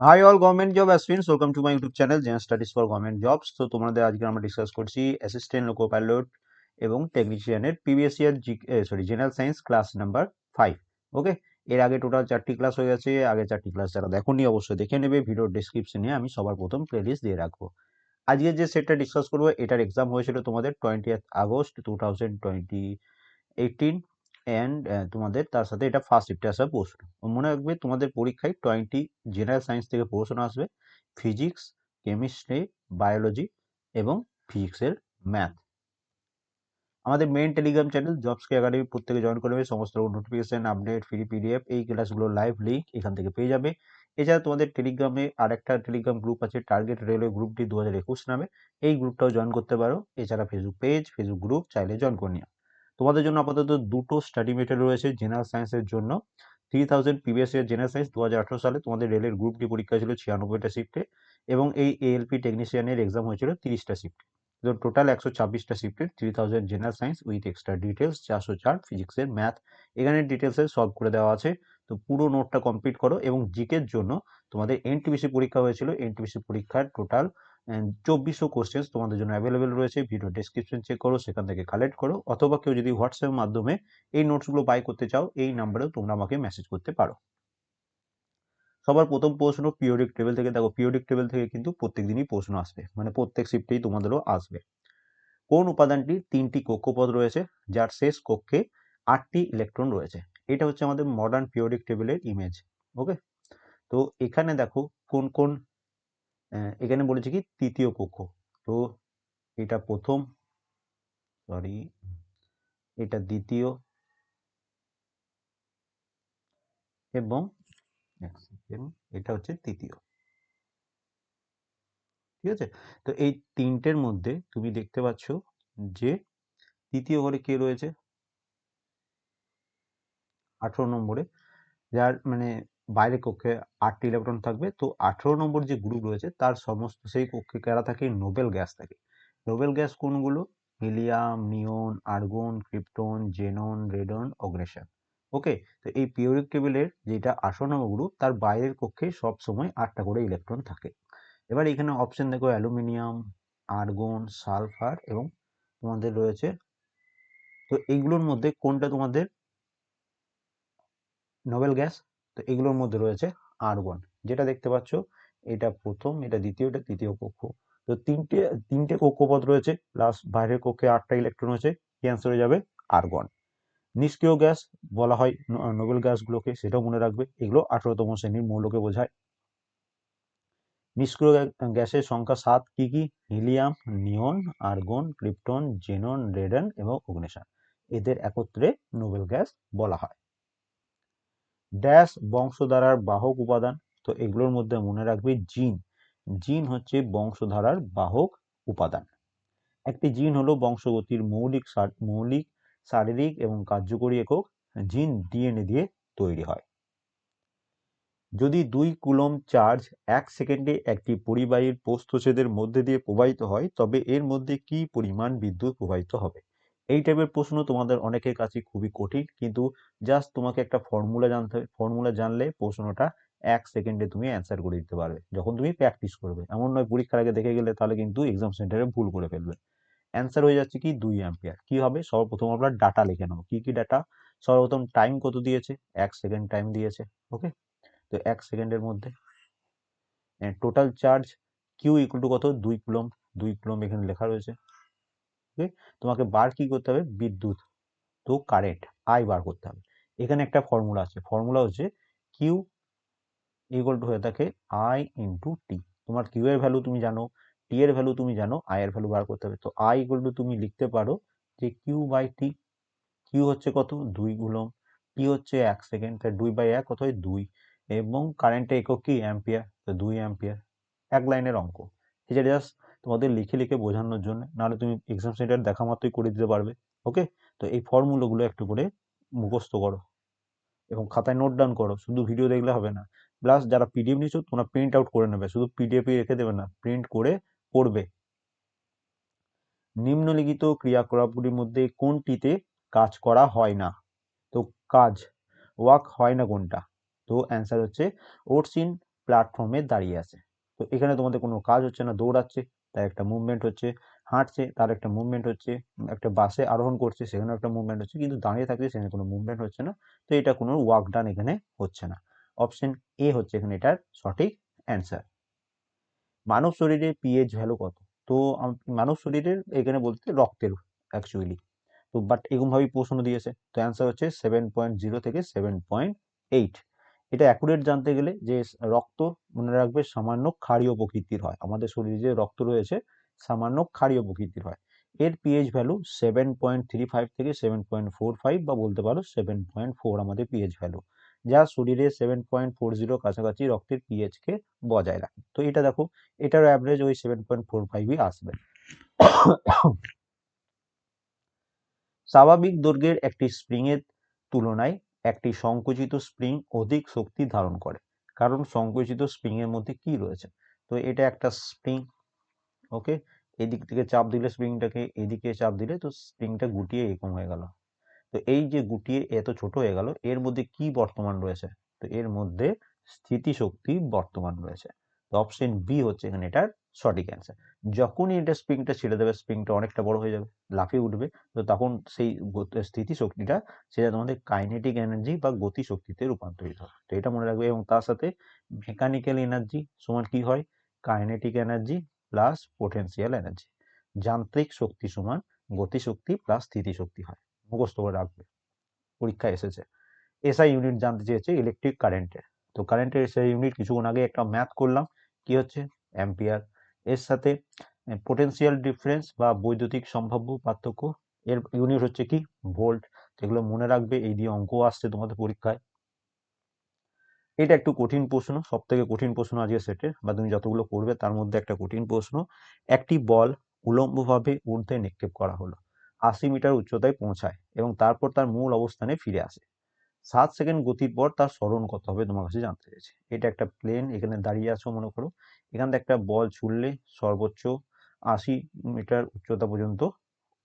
Hi all government job aspirants welcome to my YouTube channel zen studies for government jobs তো তোমাদের আজকে আমরা discuss করছি assistant loco pilot এবং টেকনিশিয়ানের previous year G sorry general science class number five okay এর আগে total চারটি class হয়ে গেছে, আগে চারটি ক্লাস যারা দেখোনি অবশ্যই দেখে নেবে ভিডিওর ডিসক্রিপশনে আমি সবার প্রথম প্লেলিস্ট দিয়ে রাখব। আজকে যে সেটটা ডিসকাস করব, এটার এক্সাম হয়েছিল তোমাদের twenty August two thousand twenty eighteen and তোমাদের তার সাথে এটা ফার্স্ট শিফটে আসা প্রশ্ন মনে রাখবে তোমাদের পরীক্ষায় টোয়েন্টি জেনারেল সায়েন্স থেকে প্রশ্ন আসবে। ফিজিক্স কেমিস্ট্রি বায়োলজি এবং ফিজিক্সের ম্যাথ আমাদের মেন টেলিগ্রাম চ্যানেল জবস কে একাডেমি প্রত্যেকে জয়েন করবে সমস্ত রকম নোটিফিকেশন আপডেট ফ্রি পিডিএফ এই ক্লাসগুলো লাইভ লিঙ্ক এখান থেকে পেয়ে যাবে। এছাড়া তোমাদের টেলিগ্রামে আরেকটা টেলিগ্রাম গ্রুপ আছে টার্গেট রেলওয়ে গ্রুপটি দু হাজার একুশ নামে। এই গ্রুপটাও জয়েন করতে পারো। এছাড়া ফেসবুক পেজ ফেসবুক গ্রুপ চাইলে জয়েন করে নিও। তোমাদের জন্য আপাতত দুটো স্টাডি মেটেরিয়াল রয়েছে জেনারেল সায়েন্সের জন্য। Three thousand previous year general science দু হাজার আঠারো সালে তোমাদের রেলের গ্রুপ ডি পরীক্ষা ছিল ছিয়ানব্বইটা শিফটে এবং এই এএলপি টেকনিশিয়ানের এক্সাম হয়েছিল তিরিশটা শিফটে তো টোটাল একশো ছাব্বিশটা শিফটের three thousand general science with extra details চারশো চার ফিজিক্সের ম্যাথ এখানে ডিটেলসে সলভ করে দেওয়া আছে। তো পুরো নোটটা কমপ্লিট করো এবং জিকের জন্য তোমাদের এনটিবিসি পরীক্ষা হয়েছিল। এনটিবিসি পরীক্ষার টোটাল চব্বিশশো কোশ্চেন্স তোমাদের জন্য অ্যাভেলেবেল রয়েছে। ভিডিও ডেসক্রিপশন চেক করো, সেখান থেকে কালেক্ট করো। অথবা কেউ যদি হোয়াটসঅ্যাপের মাধ্যমে এই নোটসগুলো বাই করতে চাও, এই নাম্বারেও তোমরা আমাকে মেসেজ করতে পারো। সবার প্রথম প্রশ্ন পিরিয়ডিক টেবিল থেকে। দেখো পিরিয়ডিক টেবিল থেকে কিন্তু প্রত্যেক দিনই প্রশ্ন আসবে। মানে প্রত্যেক শিফটেই তোমাদেরও আসবে। কোন উপাদানটি তিনটি কক্ষপথ রয়েছে, যার শেষ কক্ষে আটটি ইলেকট্রন রয়েছে? এটা হচ্ছে আমাদের মডার্ন পিরিয়ডিক টেবিলের ইমেজ ওকে তো এখানে দেখো, কোন কোন এখানে বলেছে কি, তৃতীয় কক্ষ। তো এটা প্রথম সরি এটা দ্বিতীয় এবং এটা হচ্ছে তৃতীয়। ঠিক আছে? তো এই তিনটের মধ্যে তুমি দেখতে পাচ্ছ যে তৃতীয় ঘরে কে রয়েছে? আঠেরো নম্বরে, যার মানে বাইরে কক্ষে আটটি ইলেকট্রন থাকবে। তো আঠেরো নম্বর যে গ্রুপ রয়েছে, তার সমস্ত, সেই কক্ষে কারা থাকে? নোবেল গ্যাস থাকে। নোবেল গ্যাস কোনগুলো? Helium, neon, argon, krypton, xenon, radon, অগ্রেশন। Okay? তো এই পিওরিক টেবিলের যেটা আঠারো নম্বর গ্রুপ তার বাইরের কক্ষে সব সময় আটটা করে ইলেকট্রন থাকে। এবার এখানে অপশন দেখো, অ্যালুমিনিয়াম, আর্গন, সালফার এবং তোমাদের রয়েছে, তো এইগুলোর মধ্যে কোনটা তোমাদের? Noble gas? তো এগুলোর মধ্যে রয়েছে আর্গন যেটা দেখতে পাচ্ছ, এটা প্রথম, এটা দ্বিতীয়, এটা তৃতীয় কক্ষ। তো তিনটে তিনটে কক্ষপথ রয়েছে প্লাস বাইরের কক্ষে আটটা ইলেকট্রন আছে কি হয়ে যাবে? আর্গন নিষ্ক্রিয় গ্যাস বলা হয় নোবেল গ্যাসগুলোকে, সেটাও মনে রাখবে, এগুলো আঠারোতম শ্রেণির মৌলকে বোঝায়। নিষ্ক্রিয় গ্যাসের সংখ্যা সাত, কি কি? Helium, neon, argon, krypton, xenon, radon এবং অগ্নেশন। এদের একত্রে নোবেল গ্যাস বলা হয়। ড্যাশ বংশধারার বাহক উপাদান। তো এগুলোর মধ্যে মনে রাখবে জিন জিন হচ্ছে বংশধারার বাহক উপাদান। একটি জিন হলো বংশগতির মৌলিক মৌলিক, শারীরিক এবং কার্যকরী একক জিন ডিএনএ দিয়ে তৈরি হয়। যদি দুই কুলম চার্জ এক সেকেন্ডে একটি পরিবাহীর প্রস্থচ্ছেদের মধ্যে দিয়ে প্রবাহিত হয়, তবে এর মধ্যে কি পরিমাণ বিদ্যুৎ প্রবাহিত হবে? এই টাইপের প্রশ্ন তোমাদের অনেকের কাছে খুবই কঠিন, কিন্তু জাস্ট তোমাকে একটা ফর্মুলা জানতে ফর্মুলা জানলে প্রশ্নটা এক সেকেন্ডে তুমি অ্যান্সার করে দিতে পারবে। যখন তুমি প্র্যাকটিস করবে। এমন নয় পরীক্ষার আগে দেখে গেলে তাহলে কিন্তু এক্সাম সেন্টারে ভুল করে ফেলবে। অ্যান্সার হয়ে যাচ্ছে কি দুই অ্যাম্পিয়ার কি হবে? সর্বপ্রথম আমরা ডাটা লিখে নেব। কি কি ডাটা সর্বপ্রথম টাইম কত দিয়েছে? এক সেকেন্ড টাইম দিয়েছে। ওকে তো এক সেকেন্ডের মধ্যে total charge Q equal to কত? দুই কুলম দুই কুলম এখানে লেখা রয়েছে। ওকে তোমাকে বার কি করতে হবে? বিদ্যুৎ। তো কারেন্ট আই বার করতে হবে। এখানে একটা ফর্মুলা আছে। ফর্মুলা হচ্ছে কিউ ইকুয়াল টু হয়ে থাকে আই ইন্টু টি তোমার কিউ এর ভ্যালু তুমি জানো টি এর ভ্যালু তুমি জানো আই এর ভ্যালু বার করতে হবে। তো আই ইকুয়াল টু তুমি লিখতে পারো যে কিউ বাই টি কিউ হচ্ছে কত? দুই গুলম। টি হচ্ছে এক সেকেন্ড তাই দুই বাই এক কত হয় দুই। এবং কারেন্টের একক কি? অ্যাম্পিয়ার তো দুই অ্যাম্পিয়ার এক লাইনের অঙ্ক এটা জাস্ট তোমাদের লিখে লিখে বোঝানোর জন্য। নাহলে তুমি এক্সাম সেন্টার দেখা মাত্রই করে দিতে পারবে ওকে তো এই ফর্মুলাগুলো একটু করে মুখস্থ করো এবং খাতায় নোট ডাউন করো। শুধু ভিডিও দেখলে হবে না। প্লাস যারা পিডিএফ নিচ্ছ তোমরা প্রিন্ট আউট করে নেবে। শুধু পিডিএফই রেখে দেবে না প্রিন্ট করে পড়বে। নিম্নলিখিত ক্রিয়াকলাপগুলির মধ্যে কোনটিতে কাজ করা হয় না? তো কাজ ওয়াক হয় না কোনটা? তো অ্যান্সার হচ্ছে ওটস ইন প্ল্যাটফর্মে দাঁড়িয়ে আছে। তো এখানে তোমাদের কোনো কাজ হচ্ছে না, দৌড়াচ্ছে। তার একটা মুভমেন্ট হচ্ছে, হাঁটছে, তার একটা মুভমেন্ট হচ্ছে একটা বাসে আরোহণ করছে, সেখানেও একটা মুভমেন্ট হচ্ছে, কিন্তু দাঁড়িয়ে থাকছে সেখানে কোনো মুভমেন্ট হচ্ছে না, তো এটা কোনো ওয়ার্ক ডান এখানে হচ্ছে না। অপশন এ হচ্ছে এখানে এটার সঠিক অ্যান্সার মানব শরীরে পিএইচ ভ্যালু কত? তো মানব শরীরের এখানে বলতে রক্তের অ্যাকচুয়ালি তো বাট এরকমভাবেই প্রশ্ন দিয়েছে, তো অ্যান্সার হচ্ছে সেভেন পয়েন্ট জিরো থেকে সেভেন পয়েন্ট এইট এটা অ্যাকুরেট জানতে গেলে যে রক্ত মনে রাখবে সামান্য ক্ষারীয় প্রকৃতির হয়। আমাদের শরীরে যে রক্ত রয়েছে, সামান্য ক্ষারীয় প্রকৃতির হয়। এর pH value seven point three five থেকে সেভেন পয়েন্ট ফোর ফাইভ বা বলতে পারো সেভেন পয়েন্ট ফোর আমাদের পিএইচ ভ্যালু যা শরীরে সেভেন পয়েন্ট ফোর জিরো কাছাকাছি রক্তের pH কে বজায় রাখে। তো এটা দেখো এটার অ্যাভারেজ ওই সেভেন পয়েন্ট ফোর ফাইভই আসবে। স্বাভাবিক দৈর্ঘ্যের একটি স্প্রিং এর তুলনায় একটি সংকুচিত স্প্রিং অধিক শক্তি ধারণ করে। কারণ সংকুচিত স্প্রিংয়ের মধ্যে কি রয়েছে? তো এটা একটা স্প্রিং, ওকে? এদিক থেকে চাপ দিলে স্প্রিংটাকে, এদিকে চাপ দিলে তো স্প্রিংটা গুটিয়ে এরকম হয়ে গেল। তো এই যে গুটিয়ে এত ছোট হয়ে গেল, এর মধ্যে কি বর্তমান রয়েছে? তো এর মধ্যে স্থিতিশক্তি বর্তমান রয়েছে। তো অপশন বি হচ্ছে এখানে এটার সঠিক অ্যান্সার যখনই এটা স্প্রিংটা ছেড়ে দেবে স্প্রিংটা অনেকটা বড় হয়ে যাবে, লাফিয়ে উঠবে, তো তখন সেই গত- স্থিতিশক্তিটা সেটা তোমাদের কাইনেটিক এনার্জি বা গতি শক্তিতে রূপান্তরিত হয় তো এটা মনে রাখবে এবং তার সাথে মেকানিক্যাল এনার্জি সমান কি হয়? Kinetic energy plus potential energy যান্ত্রিক শক্তি সমান গতিশক্তি প্লাস স্থিতিশক্তি হয়। মুখস্থ করে রাখবে। পরীক্ষায় এসেছে। এসআই ইউনিট জানতে চেয়েছে ইলেকট্রিক কারেন্টের তো কারেন্টের এসআই ইউনিট কিছুক্ষণ আগে একটা ম্যাথ করলাম। কি হচ্ছে? অ্যাম্পিয়ার এর সাথে পোটেনশিয়াল ডিফারেন্স বা বৈদ্যুতিক সম্ভাব্য পার্থক্য। এর ইউনিট হচ্ছে কি? ভোল্ট যেগুলো মনে রাখবে, এই দিয়ে অঙ্ক আসছে তোমাদের পরীক্ষায়। এটা একটু কঠিন প্রশ্ন সব থেকে কঠিন প্রশ্ন আজকে সেটের বা তুমি যতগুলো করবে তার মধ্যে একটা কঠিন প্রশ্ন। একটি বল উলম্বভাবে ঊর্ধ্বে নিক্ষেপ করা হলো, আশি মিটার উচ্চতায় পৌঁছায় এবং তারপর তার মূল অবস্থানে ফিরে আসে। সাত সেকেন্ড গতির পর তার স্মরণ কত হবে তোমার কাছে জানতে চাইছে। এটা একটা প্লেন এখানে দাঁড়িয়ে আছো মনে করো। এখান থেকে একটা বল ছুড়লে সর্বোচ্চ আশি মিটার উচ্চতা পর্যন্ত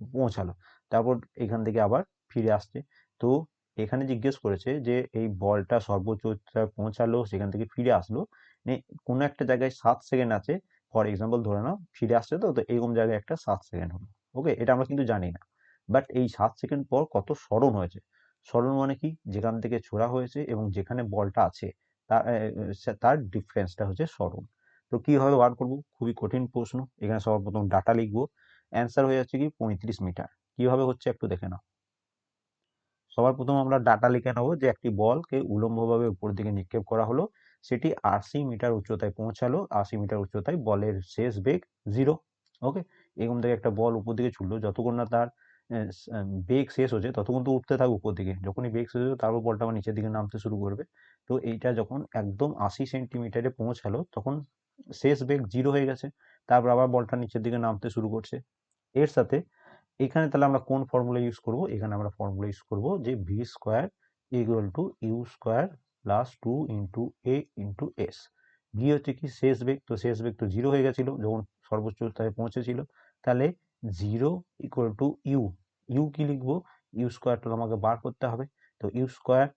পৌঁছালো। তারপর এখান থেকে আবার ফিরে আসছে। তো এখানে জিজ্ঞেস করেছে যে এই বলটা সর্বোচ্চ উচ্চতায় পৌঁছালো, সেখান থেকে ফিরে আসলো। কোনো একটা জায়গায় সাত সেকেন্ড আছে। ফর এক্সাম্পল ধরে নাও, ফিরে আসছে তো তো এরকম জায়গায় একটা সাত সেকেন্ড হলো। ওকে এটা আমরা কিন্তু জানি না। বাট এই সাত সেকেন্ড পর কত স্মরণ হয়েছে। স্মরণ মানে কি? যেখান থেকে ছোড়া হয়েছে এবং যেখানে বলটা আছে তার ডিফারেন্সটা হচ্ছে স্মরণ তো কীভাবে বার করব। খুবই কঠিন প্রশ্ন। এখানে সর্বপ্রথম ডাটা লিখব। অ্যান্সার হয়ে যাচ্ছে কি? পঁয়ত্রিশ মিটার। কীভাবে হচ্ছে একটু দেখে নাও। সবার প্রথম আমরা ডাটা লিখে নেব যে একটি বলকে উলম্বভাবে উপর দিকে নিক্ষেপ করা হলো। সেটি আশি মিটার উচ্চতায় পৌঁছালো। আশি মিটার উচ্চতায় বলের শেষ বেগ জিরো ওকে এরকম থেকে একটা বল উপর দিকে ছুটলো যতক্ষণ না তার বেগ শেষ হচ্ছে ততক্ষণ তো উঠতে থাকবে উপর দিকে যখনই বেগ শেষ হবে তারপর বলটা আবার নিচের দিকে নামতে শুরু করবে। তো এইটা যখন একদম আশি সেন্টিমিটারে পৌঁছালো, তখন শেষ বেগ জিরো হয়ে গেছে। তারপর আবার বলটা নিচের দিকে নামতে শুরু করছে। এর সাথে এখানে তাহলে আমরা কোন ফর্মুলা ইউজ করব? এখানে আমরা ফর্মুলা ইউজ করব যে v square equal to u square plus two into a into s v হচ্ছে কি শেষ বেগ, তো শেষ বেগ তো জিরো হয়ে গেছিল, যখন সর্বোচ্চ উচ্চতায় পৌঁছেছিল। তাহলে zero equal to u u কি লিখব? ইউ স্কোয়ারটা আমাকে বার করতে হবে। তো u square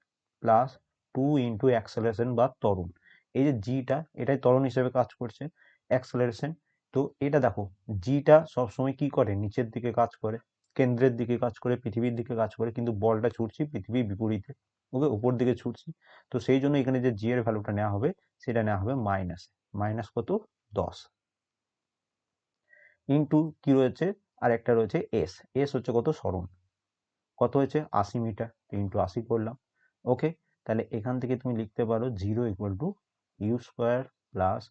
plus two into acceleration বা ত্বরণ এই যে জিটা এটাই ত্বরণ হিসেবে কাজ করছে অ্যাক্সেলারেশন তো এটা দেখো জিটা সবসময় কি করে? নিচের দিকে কাজ করে, কেন্দ্রের দিকে কাজ করে, পৃথিবীর দিকে কাজ করে, কিন্তু বলটা ছুটছি পৃথিবীর বিপরীতে। ওকে, উপর দিকে ছুটছি। তো সেই জন্য এখানে যে জি এর ভ্যালুটা নেওয়া হবে, সেটা নেওয়া হবে মাইনাস মাইনাস কত? দশ। ইন্টু কি রয়েছে? আর একটা রয়েছে এস এস হচ্ছে কত? স্মরণ কত হয়েছে? আশি মিটার। ইন্টু আশি করলাম। ওকে, তাহলে এখান থেকে তুমি লিখতে পারো zero equal to u square plus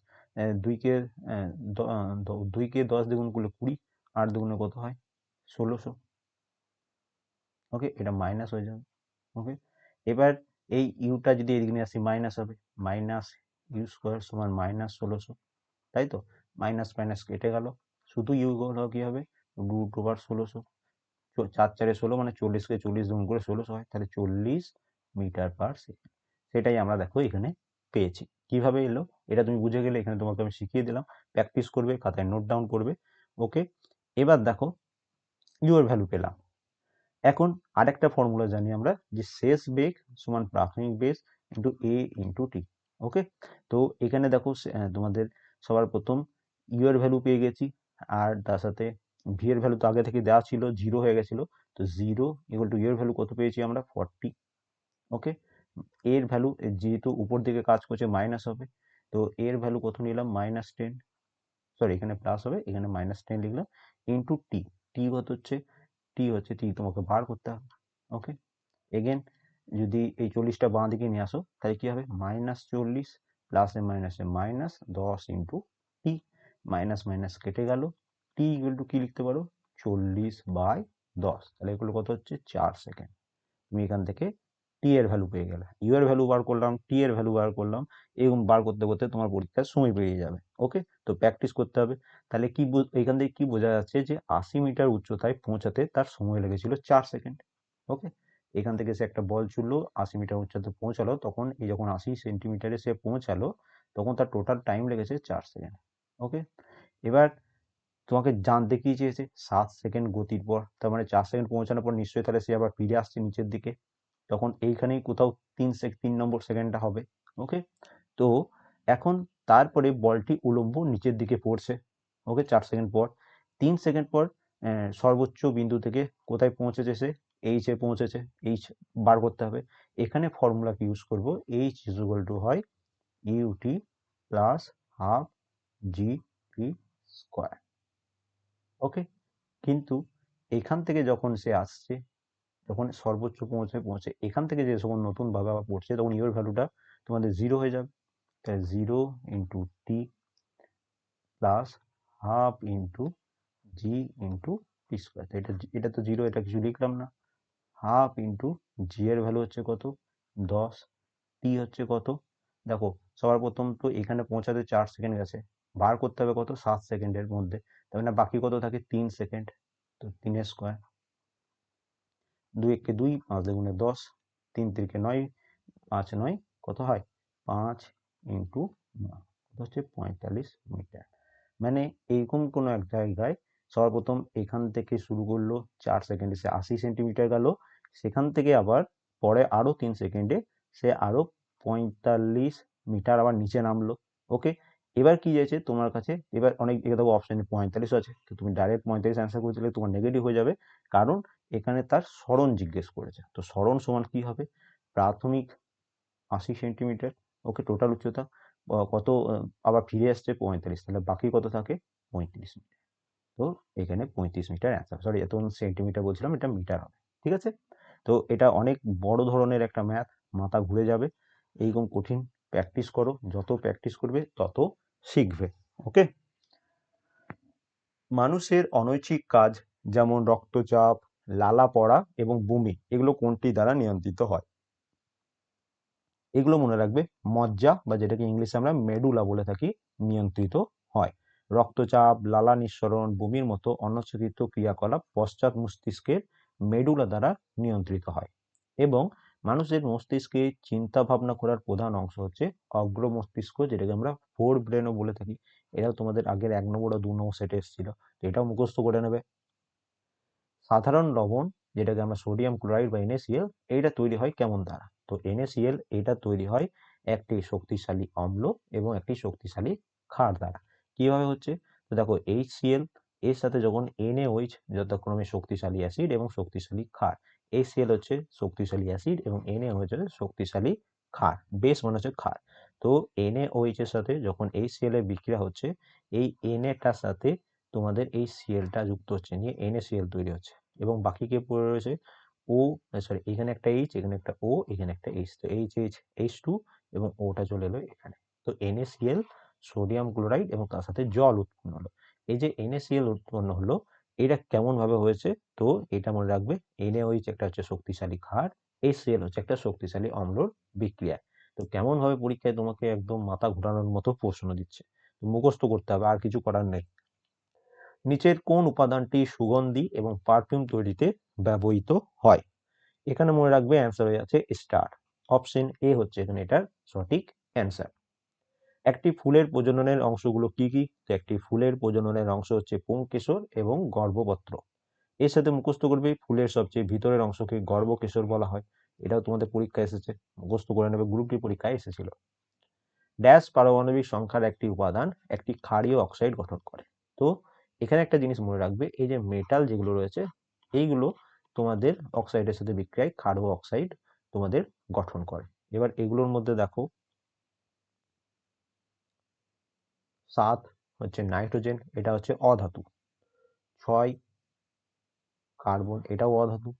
দুইকে দুইকে দশ দ্বিগুণ করলে কুড়ি, আট দুগুণে কত হয়? ষোলোশো। ওকে, এটা মাইনাস হয়ে যাবে। ওকে, এবার এই ইউটা যদি এদিকে নিয়ে আসি মাইনাস হবে। মাইনাস ইউ স্কোয়ার সমান মাইনাস ষোলোশো। তাই তো? মাইনাস মাইনাস কেটে গেল। শুধু ইউ হলো কি হবে? রুট ওভার ষোলোশো। চার চারে ষোলো মানে চল্লিশকে চল্লিশ গুণ করে ষোলোশো হয়, তাহলে চল্লিশ মিটার পার সেকেন্ড সেটাই আমরা দেখো এখানে পেয়েছি। কীভাবে এলো? এটা তুমি বুঝে গেলে এখানে তোমাকে আমি শিখিয়ে দিলাম। প্র্যাকটিস করবে, খাতায় নোট ডাউন করবে। ওকে এবার দেখো ইউ এর ভ্যালু পেলাম। এখন আরেকটা ফর্মুলা জানি আমরা, যে শেষ বেগ সমান প্রাথমিক বেগ ইন্টু এ ইন্টু টি ওকে তো এখানে দেখো তোমাদের সবার প্রথম ইউ এর ভ্যালু পেয়ে গেছি। আর তার সাথে ভি এর ভ্যালু তো আগে থেকে দেওয়া ছিল জিরো হয়ে গেছিল, তো জিরো ইকুয়াল টু এর ভ্যালু কত পেয়েছি আমরা? ফর্টি ওকে এর ভ্যালু যেহেতু উপর দিকে কাজ করছে মাইনাস হবে, তো এর ভ্যালু কত নিলাম? মাইনাস টেন সরি এখানে প্লাস হবে, এখানে মাইনাস টেন লিখলাম ইন্টু টি টি কত হচ্ছে? টি হচ্ছে টি তোমাকে বার করতে হবে ওকে এগেন যদি এই চল্লিশটা বাঁ দিকে নিয়ে আসো, তাহলে কি হবে? মাইনাস চল্লিশ প্লাসে মাইনাসে মাইনাস দশ ইন্টু মাইনাস মাইনাস কেটে গেল টি ইকুয়াল টু কি লিখতে পারো? চল্লিশ বাই দশ। তাহলে এগুলো কত হচ্ছে? চার সেকেন্ড তুমি এখান থেকে টি এর ভ্যালু পেয়ে গেলে ইউ এর ভ্যালু বার করলাম টি এর ভ্যালু বার করলাম, এরকম বার করতে করতে তোমার পরীক্ষার সময় পেরিয়ে যাবে। ওকে তো প্র্যাকটিস করতে হবে। তাহলে কি এখান থেকে কি বোঝা যাচ্ছে যে আশি মিটার উচ্চতায় পৌঁছাতে তার সময় লেগেছিল চার সেকেন্ড ওকে এখান থেকে সে একটা বল ছুড়লো, আশি মিটার উচ্চতায় পৌঁছালো, তখন এই যখন আশি সেন্টিমিটারে সে পৌঁছালো, তখন তার টোটাল টাইম লেগেছে চার সেকেন্ড ওকে এবার তোমাকে জানতে কি চেয়েছে, সাত সেকেন্ড গতির পর। তার মানে চার সেকেন্ড পৌঁছানোর পর নিশ্চয়ই তাহলে সে আবার ফিরে আসছে নিচের দিকে। তখন এইখানেই কোথাও তিন সেক, তিন নম্বর সেকেন্ডটা হবে। ওকে তো এখন তারপরে বলটি উলম্ব নিচের দিকে পড়ছে। ওকে চার সেকেন্ড পর। তিন সেকেন্ড পর সর্বোচ্চ বিন্দু থেকে কোথায় পৌঁছেছে সে? এইচ এ পৌঁছেছে। এইচ বার করতে হবে। এখানে ফর্মুলাকে ইউজ করব। এইচ ইজুয়াল টু হয় u t plus half g t square okay কিন্তু এখান থেকে যখন সে আসছে, যখন সর্বোচ্চ পৌঁছে পৌঁছে, এখান থেকে যে যখন নতুন ভাবে আবার পড়ছে, তখন ইউর ভ্যালুটা তোমাদের জিরো হয়ে যাবে। তাই zero into t plus half into g into t square এটা এটা তো জিরো এটা কিছু লিখলাম না। হাফ ইন্টু জি এর ভ্যালু হচ্ছে কত? দশ। টি হচ্ছে কত? দেখো, সবার প্রথম তো এখানে পৌঁছাতে চার সেকেন্ড গেছে। বার করতে হবে কত? সাত সেকেন্ডের মধ্যে। তার মানে বাকি কত থাকে? তিন সেকেন্ড। তো তিনের স্কোয়ার দুই একে দুই, পাঁচ দুগুণে দশ। তিন তিরিকে নয়, পাঁচ নয়, কত হয়? পাঁচ ইন্টু কত হচ্ছে? পঁয়তাল্লিশ মিটার। মানে এইরকম কোনো এক জায়গায় সর্বপ্রথম এখান থেকে শুরু করল, চার সেকেন্ডে সে আশি সেন্টিমিটার গেল, সেখান থেকে আবার পরে আরও তিন সেকেন্ডে সে আরও পঁয়তাল্লিশ মিটার আবার নিচে নামলো। ওকে? এবার কি হয়েছে তোমার কাছে এবার অনেক এখানে দেখো অপশানে পঁয়তাল্লিশ আছে। তো তুমি ডাইরেক্ট পঁয়তাল্লিশ অ্যান্সার করে দিলে তোমার নেগেটিভ হয়ে যাবে। কারণ এখানে তার স্মরণ জিজ্ঞেস করেছে। তো স্মরণ সমান কি হবে? প্রাথমিক আশি সেন্টিমিটার ওকে টোটাল উচ্চতা কত আবার ফিরে আসছে পঁয়তাল্লিশ, তাহলে বাকি কত থাকে? পঁয়ত্রিশ মিটার তো এখানে পঁয়ত্রিশ মিটার অ্যান্সার সরি এত সেন্টিমিটার বলছিলাম, এটা মিটার হবে, ঠিক আছে? তো এটা অনেক বড় ধরনের একটা ম্যাথ মাথা ঘুরে যাবে। এইরকম কঠিন প্র্যাকটিস করো, যত প্র্যাকটিস করবে, তত শিখবে ওকে মানুষের অনৈচ্ছিক কাজ যেমন রক্তচাপ, লালা পড়া এবং বমি, এগুলো কোনটি দ্বারা নিয়ন্ত্রিত হয়? এগুলো মনে রাখবে মজ্জা বা যেটাকে ইংলিশে আমরা মেডুলা বলে থাকি, নিয়ন্ত্রিত হয়। রক্তচাপ, লালা নিঃসরণ, বমির মতো অন্নচ্ছাদিত ক্রিয়াকলাপ পশ্চাৎ মস্তিষ্কের মেডুলা দ্বারা নিয়ন্ত্রিত হয় এবং মানুষের মস্তিষ্কে চিন্তা ভাবনা করার প্রধান অংশ হচ্ছে অগ্র মস্তিষ্ক যেটাকে আমরা ফোর ব্রেনও বলে থাকি। এটাও তোমাদের আগের এক নম্বর দু নম্বর সেটে এসেছিল, তো এটাও মুখস্থ করে নেবে। সাধারণ লবণ, যেটাকে আমরা সোডিয়াম ক্লোরাইড বা এনএসিএল এইটা তৈরি হয় কেমন দ্বারা? তো NaCl এটা তৈরি হয় একটি শক্তিশালী অম্ল এবং একটি শক্তিশালী ক্ষার দ্বারা। কীভাবে হচ্ছে? তো দেখো, HCl এর সাথে যখন NaOH যথাক্রমে শক্তিশালী অ্যাসিড এবং শক্তিশালী ক্ষার HCl হচ্ছে শক্তিশালী অ্যাসিড এবং NaOH হচ্ছে শক্তিশালী ক্ষার বেস মানে হচ্ছে ক্ষার। তো NaOH এর সাথে যখন HCl এর বিক্রিয়া হচ্ছে, এই Na-টার সাথে তোমাদের এই সিএলটা যুক্ত হচ্ছে নিয়ে NaCl তৈরি হচ্ছে এবং বাকি কে পড়ে রয়েছে? ও সরি এখানে একটা এইচ এখানে একটা ও এখানে একটা এইচ তো এইচ এইচ এইচ টু এবং ওটা চলে এলো এখানে। তো NaCl সোডিয়াম ক্লোরাইড এবং তার সাথে জল উৎপন্ন হলো। এই যে NaCl উৎপন্ন হলো, এটা কেমন ভাবে হয়েছে? তো এটা মনে রাখবে এনএ NaOH একটা হচ্ছে শক্তিশালী ক্ষার HCl হচ্ছে একটা শক্তিশালী অম্লর বিক্রিয়া। তো কেমন ভাবে পরীক্ষায় তোমাকে একদম মাথা ঘোরানোর মতো প্রশ্ন দিচ্ছে? মুখস্থ করতে হবে, আর কিছু করার নেই। নিচের কোন উপাদানটি সুগন্ধি এবং পারফিউম তৈরিতে ব্যবহৃত হয়? এখানে মনে রাখবে অ্যান্সার হয়ে আছে স্টার অপশন এ হচ্ছে এখানে এটার সঠিক অ্যান্সার একটি ফুলের প্রজননের অংশগুলো কি কি? তো একটি ফুলের প্রজননের অংশ হচ্ছে পুংকেশর এবং গর্ভপত্র এর সাথে মুখস্থ করবে, ফুলের সবচেয়ে ভিতরের অংশকে গর্ভকেশর বলা হয়। এটাও তোমাদের পরীক্ষায় এসেছে, মুখস্থ করে নেবে গ্রুপ ডি পরীক্ষায় এসেছিল। ড্যাশ পারমাণবিক সংখ্যার একটি উপাদান, একটি ক্ষারীয় অক্সাইড গঠন করে। তো এখানে একটা জিনিস মনে রাখবে, এই যে মেটাল যেগুলো রয়েছে, এইগুলো তোমাদের অক্সাইডের সাথে বিক্রিয়ায় ক্ষারীয় অক্সাইড তোমাদের গঠন করে। এবার এগুলোর মধ্যে দেখো সাত হচ্ছে নাইট্রোজেন, এটা হচ্ছে অধাতু। ছয় কার্বন, এটাও অধাতু।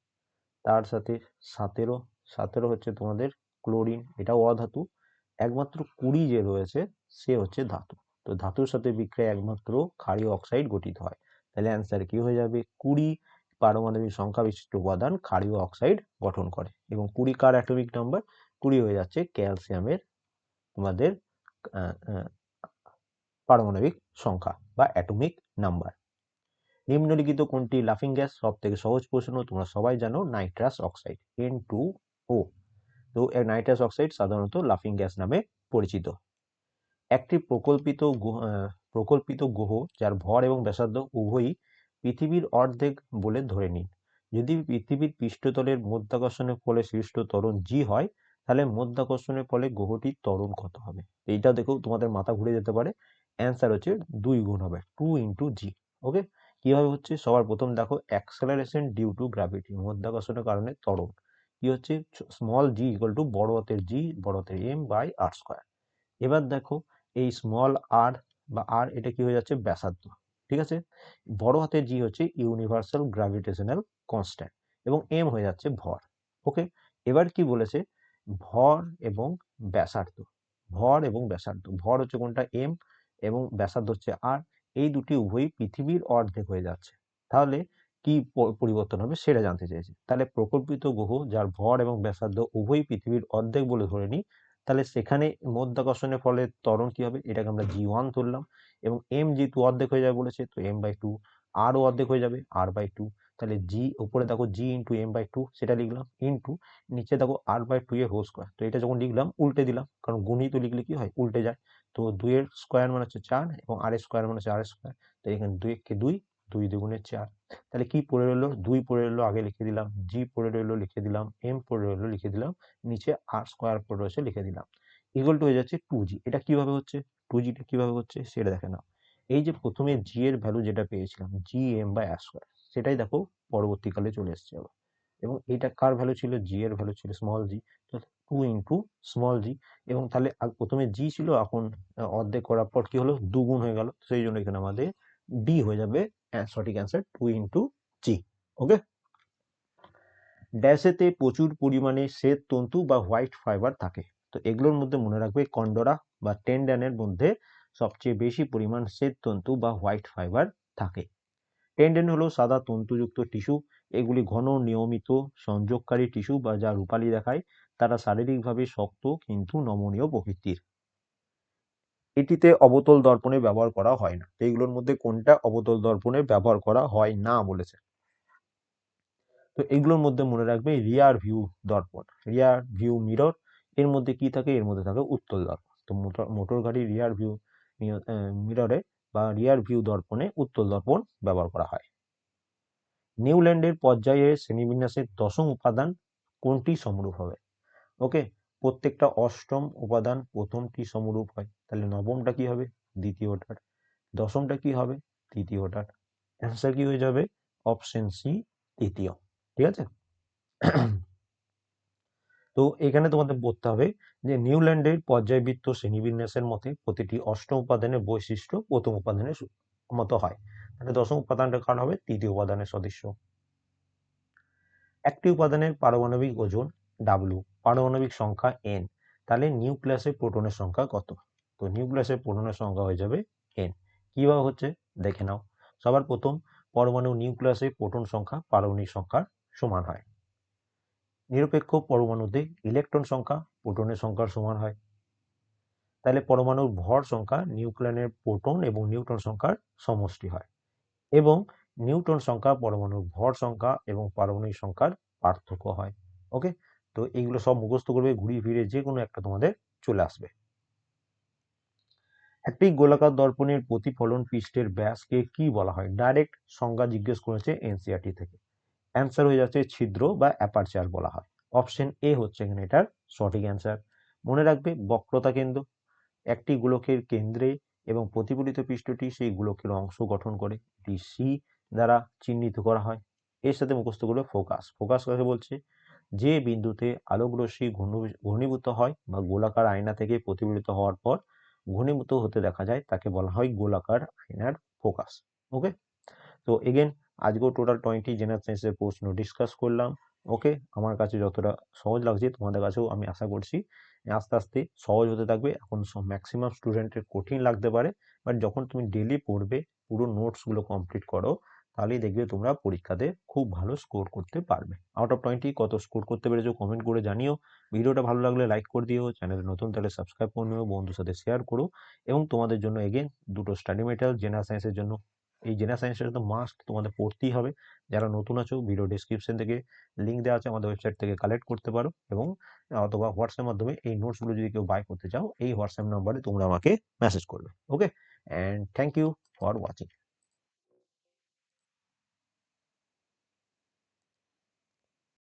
তার সাথে সতেরো সতেরো হচ্ছে তোমাদের ক্লোরিন, এটাও অধাতু। একমাত্র কুড়ি যে রয়েছে, সে হচ্ছে ধাতু। তো ধাতুর সাথে বিক্রিয়া একমাত্র ক্ষারীয় অক্সাইড গঠিত হয়। তাহলে অ্যান্সার কি হয়ে যাবে? কুড়ি পারমাণবিক সংখ্যা বিশিষ্ট উপাদান ক্ষারীয় অক্সাইড গঠন করে। এবং কুড়ি কার অ্যাটমিক নাম্বার কুড়ি হয়ে যাচ্ছে ক্যালসিয়ামের তোমাদের পারমাণবিক সংখ্যা বা অ্যাটমিক নাম্বার নিম্নলিখিত কোনটি লাফিং গ্যাস সব থেকে সহজ প্রশ্ন, তোমরা সবাই জানো nitrous oxide N two O তো নাইট্রাস অক্সাইড সাধারণত লাফিং গ্যাস নামে পরিচিত। একটি প্রকল্পিত প্রকল্পিত গ্রহ যার ভর এবং ব্যাসার্ধ উভয়ই পৃথিবীর অর্ধেক বলে ধরে নিন। যদি পৃথিবীর পৃষ্ঠতলের মধ্যাকর্ষণের ফলে সৃষ্ট ত্বরণ জি হয়, তাহলে মধ্যাকর্ষণের ফলে গ্রহটির ত্বরণ কত হবে? এইটা দেখেও তোমাদের মাথা ঘুরে যেতে পারে। অ্যান্সার হচ্ছে দুই গুণ হবে টু ইন্টু জি ওকে কীভাবে হচ্ছে? সবার প্রথম দেখো অ্যাক্সেলারেশন ডিউ টু গ্র্যাভিটি মধ্যাকর্ষণের কারণে ত্বরণ। কি হচ্ছে? স্মল জি ইকুয়াল টু বড় হাতের জি বড় হাতের এম বাই আর স্কোয়ার এবার দেখো এই স্মল আর বা আর এটা কি হয়ে যাচ্ছে? ব্যাসার্ধ, ঠিক আছে? বড় হাতের জি হচ্ছে ইউনিভার্সাল গ্র্যাভিটেশনাল কনস্ট্যান্ট এবং এম হয়ে যাচ্ছে ভর ওকে এবার কি বলেছে? ভর এবং ব্যাসার্ধ, ভর এবং ব্যাসার্ধ, ভর হচ্ছে কোনটা? এম এবং ব্যাসার্ধ হচ্ছে আর এই দুটি উভয়ই পৃথিবীর অর্ধেক হয়ে যাচ্ছে। তাহলে কি পরিবর্তন হবে সেটা জানতে চেয়েছি তাহলে প্রকল্পিত গ্রহ যার ভর এবং ব্যাসার্ধ উভয়ই পৃথিবীর অর্ধেক বলে ধরে নিই, তাহলে সেখানে মধ্যাকর্ষণের ফলে ত্বরণ কি হবে? এটাকে আমরা জি ওয়ান ধরলাম এবং এম জি টু অর্ধেক হয়ে যাবে বলেছে, তো এম বাই টু আরও অর্ধেক হয়ে যাবে আর বাই টু তাহলে জি উপরে দেখো G into M by two সেটা লিখলাম ইন্টু নিচে দেখো আর বাই টু এর হোল স্কোয়ার তো এটা যখন লিখলাম, উল্টে দিলাম, কারণ গুণিত লিখলে কি হয়? উল্টে যায়। তো দুইয়ের স্কোয়ার মানে হচ্ছে চার এবং আর স্কোয়ার মানে হচ্ছে আর স্কোয়ার তো এখানে দুই কে দুই দুই দুগুণে চার। তাহলে কি পড়ে রইল? দুই পড়ে রইল, আগে লিখে দিলাম জি পড়ে রইল, লিখে দিলাম এম পড়ে রইল, লিখে দিলাম, নিচে আর স্কোয়ার পড়ে রয়েছে, লিখে দিলাম। ইকুয়াল টু হয়ে যাচ্ছে টু জি এটা কীভাবে হচ্ছে? টু জিটা কীভাবে হচ্ছে? সেটা দেখে নাও। এই যে প্রথমে জি এর ভ্যালু যেটা পেয়েছিলাম G M by R square সেটাই দেখো পরবর্তীকালে চলে এসছে আবার। এবং এটা কার ভ্যালু ছিল? জি এর ভ্যালু ছিল স্মল জি তো টু ইন্টু স্মল জি এবং তাহলে প্রথমে জি ছিল, এখন অর্ধেক করার পর কি হলো? দুগুণ হয়ে গেল। সেই জন্য এখানে আমাদের ডি হয়ে যাবে সঠিক answer two into g okay? ড্যাশেতে প্রচুর পরিমাণে শ্বেত তন্তু বা হোয়াইট ফাইবার থাকে। তো এগুলোর মধ্যে মনে রাখবে কন্ডরা বা টেন্ডানের মধ্যে সবচেয়ে বেশি পরিমাণ শ্বেত তন্তু বা হোয়াইট ফাইবার থাকে। টেন্ডেন হলো সাদা তন্তুযুক্ত টিস্যু। এগুলি ঘন নিয়মিত সংযোগকারী টিস্যু বা যা রূপালি দেখায়। তারা শারীরিকভাবে শক্ত কিন্তু নমনীয় প্রকৃতির। এটিতে অবতল দর্পণে ব্যবহার করা হয় না। এইগুলোর মধ্যে কোনটা অবতল দর্পণে ব্যবহার করা হয় না বলেছে। তো এগুলোর মধ্যে মনে রাখবে রিয়ার ভিউ দর্পণ। রিয়ার ভিউ মিরর এর মধ্যে কি থাকে? এর মধ্যে থাকে উত্তল দর্পণ। তো মোটর গাড়ির রিয়ার ভিউ মিররে বা রিয়ার ভিউ দর্পণে উত্তল দর্পণ ব্যবহার করা হয়। নিউল্যান্ডের পর্যায়ে শ্রেণীবিন্যাসের দশম উপাদান কোনটি সমরূপ হবে? ওকে প্রত্যেকটা অষ্টম উপাদান প্রথমটি সমরূপ হয়? তাহলে নবমটা কি হবে? দ্বিতীয়টার দশমটা কি হবে? তৃতীয়টার অ্যান্সার কি হয়ে যাবে? অপশন সি তৃতীয়। ঠিক আছে? তো এখানে তোমাদের বলতে হবে যে নিউল্যান্ডের পর্যায়বৃত্ত শ্রেণীবিন্যাসের মতে প্রতিটি অষ্টম উপাদানের বৈশিষ্ট্য প্রথম উপাদানের মতো হয়। তাহলে দশম উপাদানটা কার হবে? তৃতীয় উপাদানের সদস্য। একটি উপাদানের পারমাণবিক ওজন ডাব্লু পারমাণবিক সংখ্যা এন তাহলে নিউক্লিয়াসে প্রোটনের সংখ্যা কত? তো নিউক্লিয়াসে প্রোটনের সংখ্যা হয়ে যাবে এন কীভাবে হচ্ছে? দেখে নাও। সবার প্রথম পরমাণু নিউক্লিয়াসে প্রোটন সংখ্যা পারমাণবিক সংখ্যার সমান হয়। নিরপেক্ষ পরমাণুতে ইলেকট্রন সংখ্যা প্রোটনের সংখ্যার সমান হয়। তাহলে পরমাণুর ভর সংখ্যা নিউক্লিয়ানের প্রোটন এবং নিউট্রন সংখ্যার সমষ্টি হয় এবং নিউট্রন সংখ্যা পরমাণুর ভর সংখ্যা এবং পারমাণবিক সংখ্যার পার্থক্য হয়। ওকে? তো এইগুলো সব মুখস্থ করবে, ঘুরিয়ে ফিরে যে কোনো একটা তোমাদের চলে আসবে। একটি গোলাকার দর্পণের প্রতিফলন পৃষ্ঠের ব্যাসকে কি বলা হয়? ডাইরেক্ট সংজ্ঞা জিজ্ঞেস করেছে এনসিআরটি থেকে। অ্যান্সার হয়ে যাচ্ছে ছিদ্র বা অ্যাপারচার বলা হয়। অপশন এ হচ্ছে এখানে এটার সঠিক অ্যান্সার মনে রাখবে বক্রতা কেন্দ্র। একটি গোলকের কেন্দ্রে এবং প্রতিফলিত পৃষ্ঠটি সেই গোলকের অংশ গঠন করে। এটি সি দ্বারা চিহ্নিত করা হয়। এর সাথে মুখস্থ করবে ফোকাস ফোকাস কাকে বলছে? যে বিন্দুতে আলোক রশ্মি ঘূর্ণ- ঘনীভূত হয় বা গোলাকার আয়না থেকে প্রতিফলিত হওয়ার পর ঘনীভূত হতে দেখা যায়, তাকে বলা হয় গোলাকার আয়নার ফোকাস। ওকে তো এগেন আজকেও টোটাল টোয়েন্টি জেনারেল সায়েন্সের প্রশ্ন ডিসকাস করলাম। ওকে আমার কাছে যতটা সহজ লাগছে, তোমাদের কাছেও আমি আশা করছি আস্তে আস্তে সহজ হতে থাকবে। এখন ম্যাক্সিমাম স্টুডেন্টের কঠিন লাগতে পারে। বাট যখন তুমি ডেলি পড়বে, পুরো নোটসগুলো কমপ্লিট করো তাহলেই দেখবে তোমরা পরীক্ষাতে খুব ভালো স্কোর করতে পারবে। আউট অফ টোয়েন্টি কত স্কোর করতে পেরেছ কমেন্ট করে জানিও। ভিডিওটা ভালো লাগলে লাইক করে দিও। চ্যানেলে নতুন তাহলে সাবস্ক্রাইব করে নিও, বন্ধুর সাথে শেয়ার করো এবং তোমাদের জন্য এগেন দুটো স্টাডি মেটেরিয়াল জেনারেল সায়েন্সের জন্য। এই জেনারেল সায়েন্সের তো মাস্ট তোমাদের পড়তেই হবে। যারা নতুন আছো ভিডিও ডিসক্রিপশন থেকে লিঙ্ক দেওয়া আছে আমাদের ওয়েবসাইট থেকে কালেক্ট করতে পারো এবং অথবা হোয়াটসঅ্যাপ মাধ্যমে এই নোটসগুলো যদি কেউ বাই করতে চাও, এই হোয়াটসঅ্যাপ নাম্বারে তোমরা আমাকে মেসেজ করবে। Okay and thank you for watching